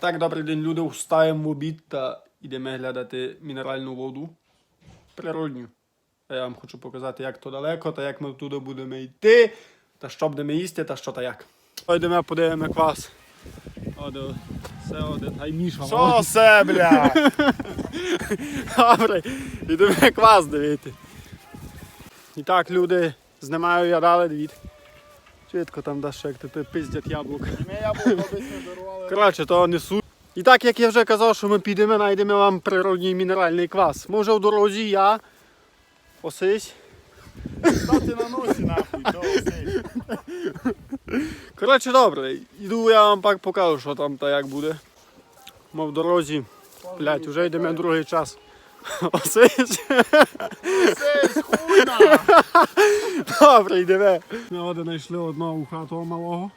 Так, добрий день, люди. Встаємо в обід та йдемо глядати мінеральну воду. Природню. А я вам хочу показати, як то далеко, та як ми туди будемо йти, та що будемо їсти, та що та як. Йдемо, подивимо квас. Оде, все один, ай міша. Що це, бля? Добре, йдемо квас дивити. І так, люди, знімаю я далі двіт. Чітко там даш, як ти пиздять яблук. Ми яблуко десь не дарували. Коротше, то несу. І так, як я вже казав, що ми підемо, знайдемо вам природній мінеральний квас. Може в дорозі я осись. Та ти на носі нахуй, то оцей. Коротше, добре, іду я вам пак покажу, що там та як буде. Ми в дорозі. Блять, вже йдемо другий час. Осись. Оцей, хуйна! Добре, йдемо. Ми один знайшли одного у хату малого.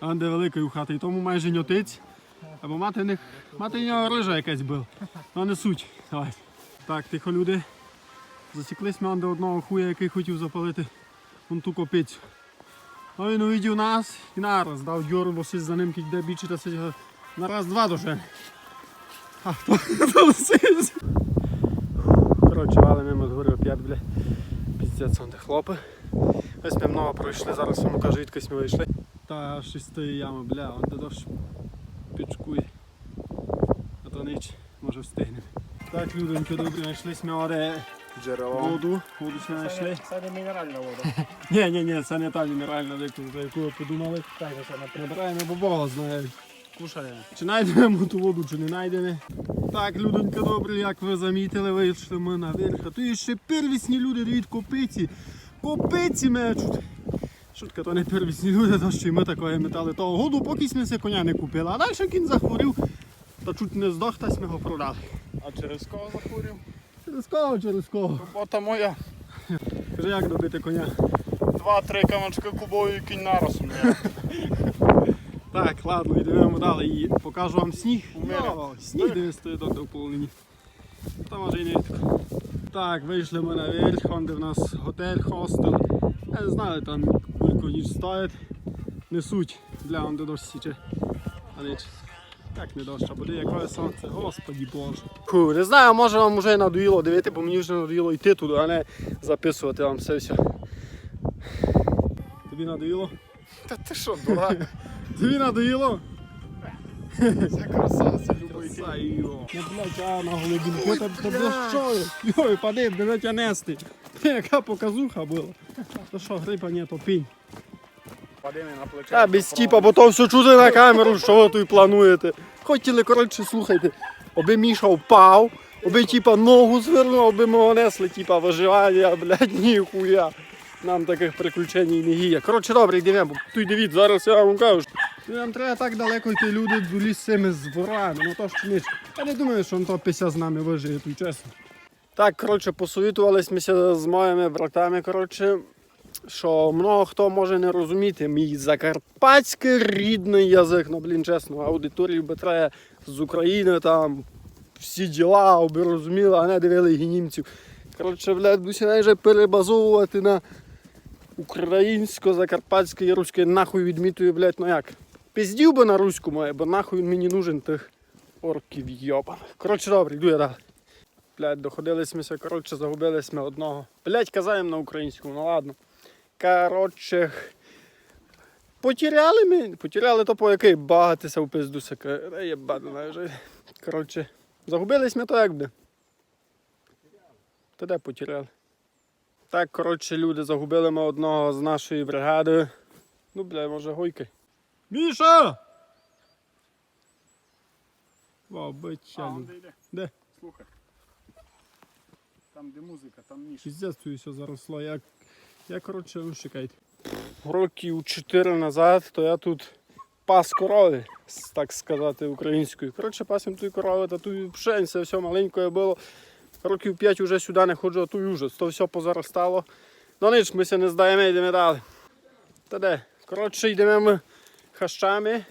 А де великий у хати. І тому майже ньотиць. Або мати них. Мати в нього рижа якась була. Ну не суть. Давай. Так, тихо люди. Засіклись ми до одного хуя, який хотів запалити вон ту копицю. А він увидів нас і нараз дав дьору, бо за ним йде більше та його на раз два дуже. А хто сись? Коротше, вали мимо згори оп'ять, бля. Піздець, он де хлопи. Ось ми много пройшли, зараз вам кажу, відкись ми вийшли. Та щось тої ями, бля, он де дощ пічкує. А то ніч, може встигнемо. Так, людоньки, добре, знайшлись ми оре Джерело. воду, воду ми знайшли. Це не мінеральна вода. Ні, ні, ні, це не та мінеральна, за яку, за яку ви подумали. Так, це не Набираємо, бо Бога знає. Кушає. Чи знайдемо ту воду, чи не знайдемо. Так, людонька, добре, як ви замітили, вийшли ми наверх. А то є ще первісні люди, дивіть, копиці. Копиці мечуть. Шутка, то не первісні люди, то що й ми такої метали того году, поки ми се коня не купили. А далі кінь захворів, та чуть не здох, та ми його продали. А через кого захворів? Через кого, через кого? Робота моя. Кажи, як добити коня. Два-три камачки кубові і кінь наросом. Так, ладно, йдемо далі і покажу вам сніг. Йо, сніг де стоїть до вполнені. Та може і не відко. Так, вийшли ми наверх, вон де в нас готель, хостел. Я не знаю, там кілька ніч стоять. Несуть для он де дощ січе. А ніч. Як не дощ, а буде яке сонце, господі боже. Фу, не знаю, може вам вже надоїло дивити, бо мені вже надоїло йти туди, а не записувати вам все все. Тобі надоїло? Та ти що, дурак? Тобі надоїло? Це краса, це. Сайо. Ну, блядь, а на голубінку та та де що? Йой, пади, де нести. Яка показуха була. То що, грипа ні, то пінь. Та без тіпа, бо то все чути на камеру, що ви тут плануєте. Хотіли, коротше, слухайте, аби Міша впав, аби тіпа ногу звернув, аби ми несли, тіпа виживання, блядь, ніхуя. Нам таких приключень не гіє. Коротше, добре, йдемо, тут дивіться, зараз я вам кажу. Що Нам треба так далеко йти, люди до ліс з цими зворами, ну то ж ніч. Я не думаю, що то пися з нами вижиє, тут чесно. Так, коротше, посовітувалися з моїми братами, коротше, що много хто може не розуміти мій закарпатський рідний язик. Ну, блін, чесно, аудиторію би треба з України там всі діла, аби розуміли, а не дивили німців. Коротше, блядь, буся вже перебазовувати на українсько-закарпатське і руське нахуй відмітую, блядь, ну як. Пиздів би на руську моє, бо нахуй він мені нужен тих орків йобаних. Коротше, добре, йду я далі. Блядь, доходились ми, коротше, загубились одного. Блядь, казаємо на українському, ну ладно. Коротше, потеряли ми, потеряли то по який багатися в пизду. Єбану вже. Коротше, загубились ми то як би. Та де потеряли? Так, коротше, люди загубили ми одного з нашої бригади. Ну, бля, може гойки. Міша! Вау, А, де йде. Слухай. Там, де музика, там ніж. Піздець тут все заросло. Я, я коротше, ну чекайте. Років 4 назад, то я тут пас корови, так сказати, українською. Коротше, пасем ту корови, та ту пшенця, все маленькое було. Років 5 вже сюди не ходжу, а ту ужас. То все позаростало. Ну ніч, ми ся не здаємо, йдемо далі. Та де? Коротше, йдемо ми хащами.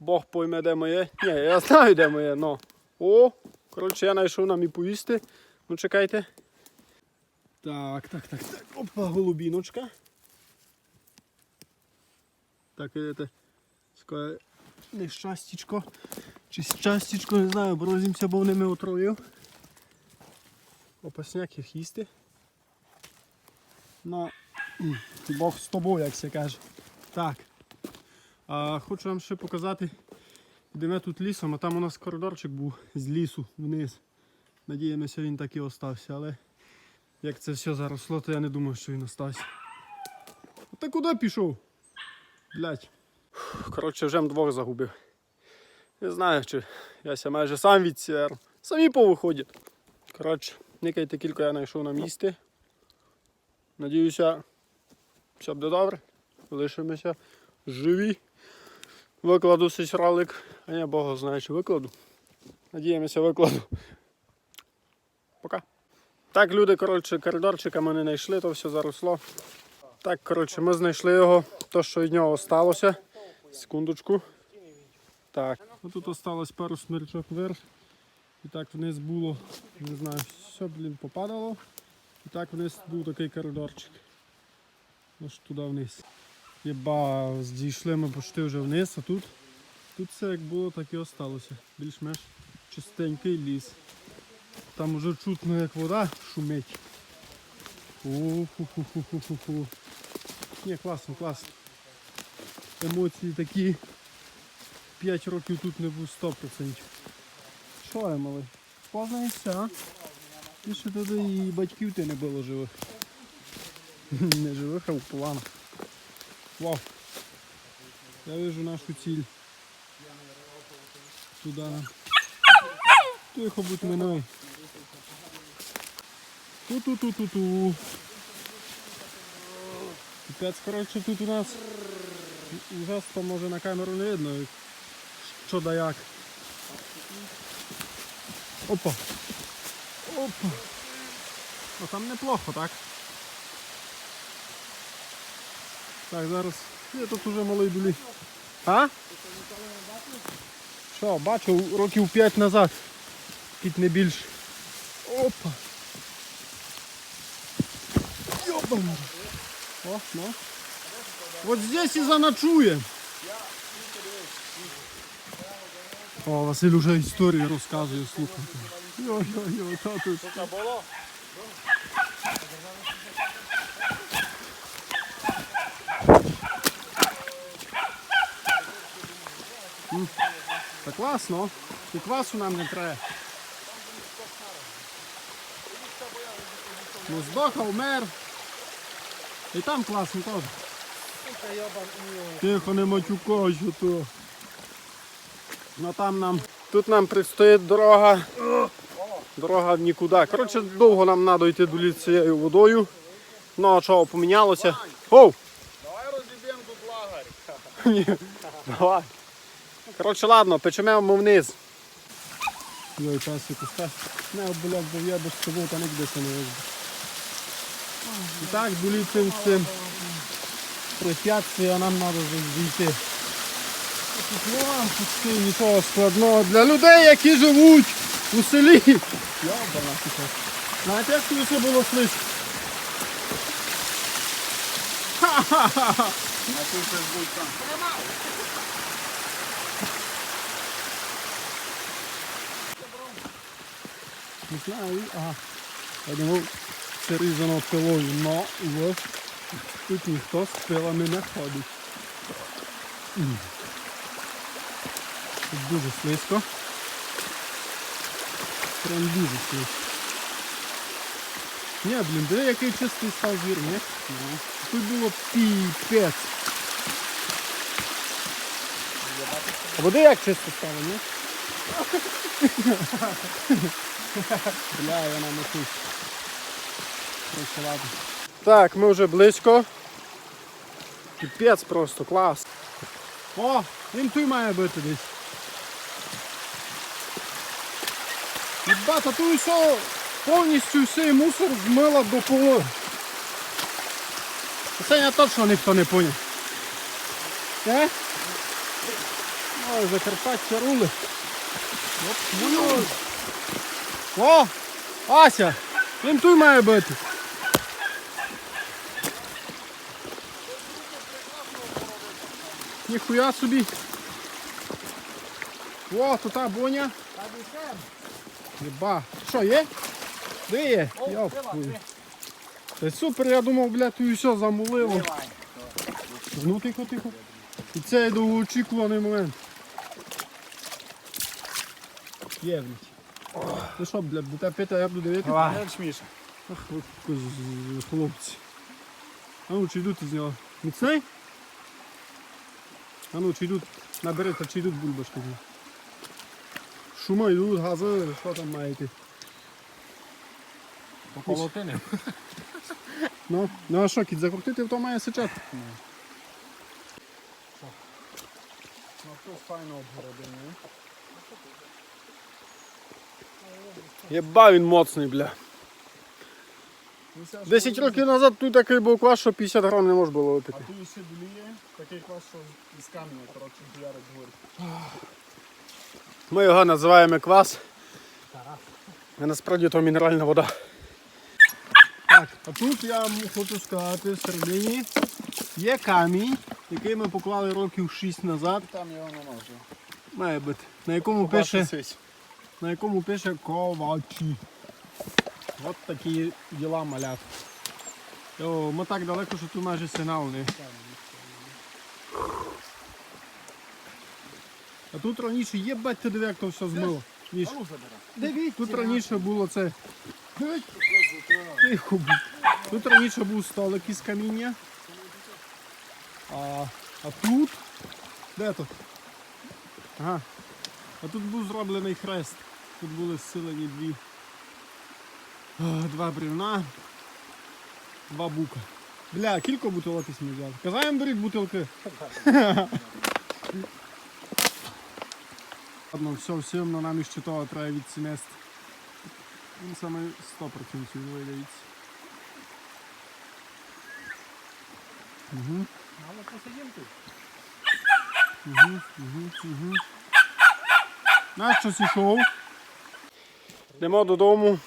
Бог пойме, де моє. Ні, я знаю, де моє, но. О, коротше, я знайшов нам і поїсти. Ну чекайте. Так, так, так, так. Опа, голубіночка. Так, ідете. Скоро нещастячко. Чи щастячко, не знаю, борозимося, бо ними отруїв. Опасняк їх їсти. Ну, Бог з тобою, як се каже. Так. А, хочу вам ще показати, де ми тут лісом, а там у нас коридорчик був з лісу вниз. Надіємося, він так і остався, але як це все заросло, то я не думаю, що він остався. А ти куди пішов? Блять. Коротше, вже двох загубив. Не знаю, чи я ся майже сам відсір. Самі повиходять. Коротше, никайте кілька я знайшов на місці. Надіюся, все буде добре. Лишимося живі. Викладу цей ролик, а я Бога знає, чи викладу. Надіємося, викладу. Пока. Так, люди, коротше, коридорчика ми не знайшли, то все заросло. Так, коротше, ми знайшли його, то, що від нього осталося. Секундочку. Так. Тут осталось пару смирчок вверх. І так вниз було, не знаю, все, блін, попадало. І так вниз був такий коридорчик. Аж туди вниз. Єба, зійшли ми почти вже вниз, а тут, тут все як було, так і осталося. Більш-менш чистенький ліс. Там уже чутно, як вода шумить. О-ху-ху-ху-ху-ху. Ні, класно, класно. Емоції такі. 5 років тут не був 100%. Що я малий? Познаєшся, а? Ти ще туди і батьків ти не було живих. Не живих, а в планах. Вау. Я вижу нашу ціль. Туда. Тихо будь минай. Ту-ту-ту-ту-ту. Капець, коротше, тут у нас ужасно може на камеру не видно. Що да як. Опа. Опа. Ну там неплохо, так? Так, зараз. Я тут уже малий дулі. А? Що, бачив років 5 назад. Кіт не більше. Опа. Йобана. О, ну. Вот здесь и заночуем. О, Василь уже історії розказує, слухайте. Йо-йо-йо, та тут. Та класно. І квасу нам не треба. Ну здоха, умер. І там класно теж. Тихо, не матюкайся то. Ну там нам. Тут нам предстоїть дорога. Дорога в нікуди. Коротше, довго нам треба йти до цією водою. Ну а чого помінялося? Оу! Давай розіб'ємо тут лагерь. Ні, давай. Коротше, ладно, печемо вниз. Йой, пасіку, став. Не, блядь, бо я без собою та нігде це не вижу. І так, були цим цим препятствия нам треба вже зійти. Тут почти нічого складного для людей, які живуть у селі. Йобана, тихо. Знаєте, як тут все було слизько? Ха-ха-ха! На тут щось будь там. Не знаю, ага. Я думав, це різано пилою, но ось тут ніхто з пилами не ходить. Тут дуже слизько. Прям дуже слизько. Ні, блін, диви, який чистий став звір, ні? Тут було піпець. А води як чисто стало, ні? Бля, я на мету. Короче, ладно. Так, ми вже близько. Піпець просто, клас. О, він тут має бути десь. Єбата, тут все повністю всей мусор змила до полу. Це я точно ніхто не поняв. Е? Ой, Закарпаття рули. Оп, ну. О! Ася! Він тут має бути. Ніхуя собі. О, тут та боня. Єба. Що, є? Де є? Йоп. Та супер, я думав, блядь, тут все замулило. Ну тихо, тихо. І це є довгоочікуваний момент. Є, блядь. Ну що, блядь, будете пити, а я буду дивитися. Як Міша. Ах, от з- хлопці. А ну, чи йдуть із нього? Міцний? А ну, чи йдуть, наберете, чи йдуть бульбашки? Шума йдуть, гази, що там маєте? Полотини. Ну, ну а що, кіт закрутити, то має сичати. Ну, то файно обгородив, не? Єба він моцний, бля. 10 років назад тут такий був квас, що 50 грам не можна було випити. А тут ще доліє такий квас, що із каміння, коротше, ярик говорить. Ми його називаємо квас. А насправді то мінеральна вода. Так, а тут я вам хочу сказати, всередині є камінь, який ми поклали років 6 назад. Там його нема вже. Має бути. На якому пише, на якому пише ковачі. От такі діла малят. О, ми так далеко, що тут майже сигнал не. А тут раніше є бать диви, як то все змило. Міш, Дивіться. Тут раніше було це. Тихо. Тут раніше був столик із каміння. А, а тут. Де тут? Ага. А тут був зроблений хрест. Тут були зсилені дві. Два брівна. Два бука. Бля, кілька бутилок ми взяли. Казаємо беріть бутилки. Ладно, все, всім на нам ще того треба відсінести. Він саме 100% виявляється. Угу. Але посидім тут. Угу, угу, угу. Нащо зійшов? Йдемо додому.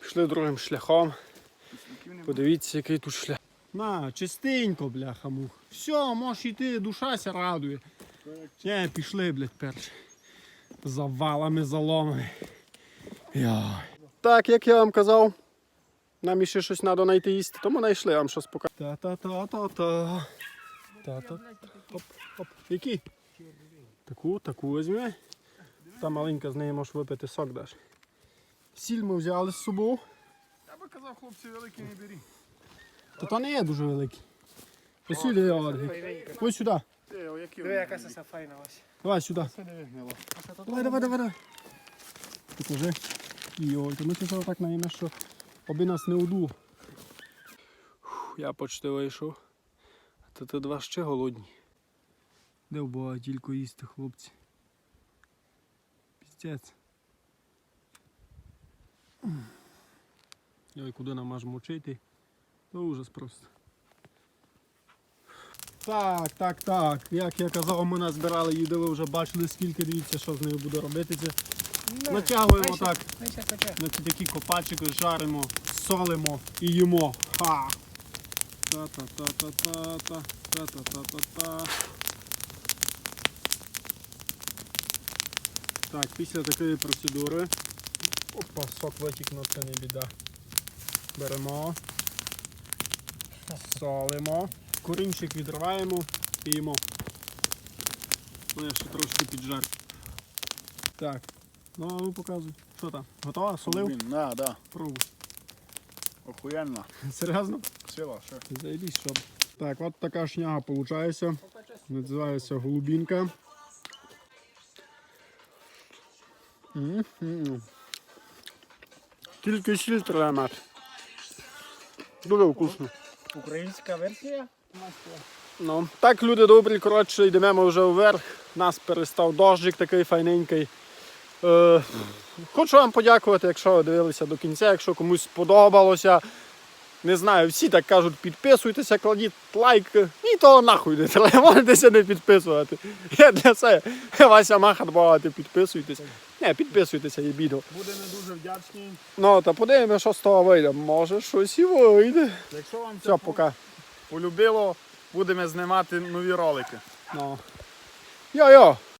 Пішли другим шляхом. Подивіться, який тут шлях. На, чистенько, бляха мух. Все, можеш йти, душа ся радує. Не, пішли, блядь, перші. Завалами, заломами. Йой. Так, як я вам казав, нам іще щось треба знайти їсти, тому знайшли я вам щось покажу. Та-та-та-та-та. Та-та. Оп, оп. Які? Таку, таку візьми. Та маленька з неї можеш випити сок даш. Сіль ми взяли з собою. Я би казав, хлопці, великі не беріть. Та то не є дуже великий. Ось сюди, Олег. Ось сюди. Диви, яка це файна ось. Давай сюди. Давай, давай, давай. Покажи. Йой, то ми це так наїме, що аби нас не удуло. Я почти вийшов. А то ти два ще голодні. Де в тільки їсти, хлопці. Піздець. Йой, куди нам аж мочити? То ужас просто. Так, так, так. Як я казав, ми назбирали їди, ви вже бачили скільки, дивіться, що з нею буде робитися. Натягуємо так на такі копачики, жаримо, солимо і їмо. Ха! Та-та-та-та-та-та, Так, після такої процедури. Опа, сок витікнув, це не біда. Беремо. Солимо. Корінчик відриваємо і їмо. Ну, я ще трошки піджар. Так. Ну, а ну показуй. Що там? Готова? Солив? Блін, Да, да. Пробуй. Охуєнно. Серйозно? Сила, що? Заєбісь, щоб. Так, от така шняга виходить. Називається голубінка. Тільки сіль треба мати. Дуже вкусно. Українська версія? Ну, так, люди добрі, коротше, йдемо вже вверх. Нас перестав дощик такий файненький. Е, хочу вам подякувати, якщо ви дивилися до кінця, якщо комусь сподобалося. Не знаю, всі так кажуть, підписуйтеся, кладіть лайк. Ні, того нахуй не треба, можете не підписувати. Я для це Вася Махат багато підписуйтесь. Не, підписуйтеся, є відео. Буде не дуже вдячні. Ну, та подивимося, що з того вийде. Може щось і вийде. Якщо вам Все, це пока. полюбило, будемо знімати нові ролики. Ну. Йо-йо!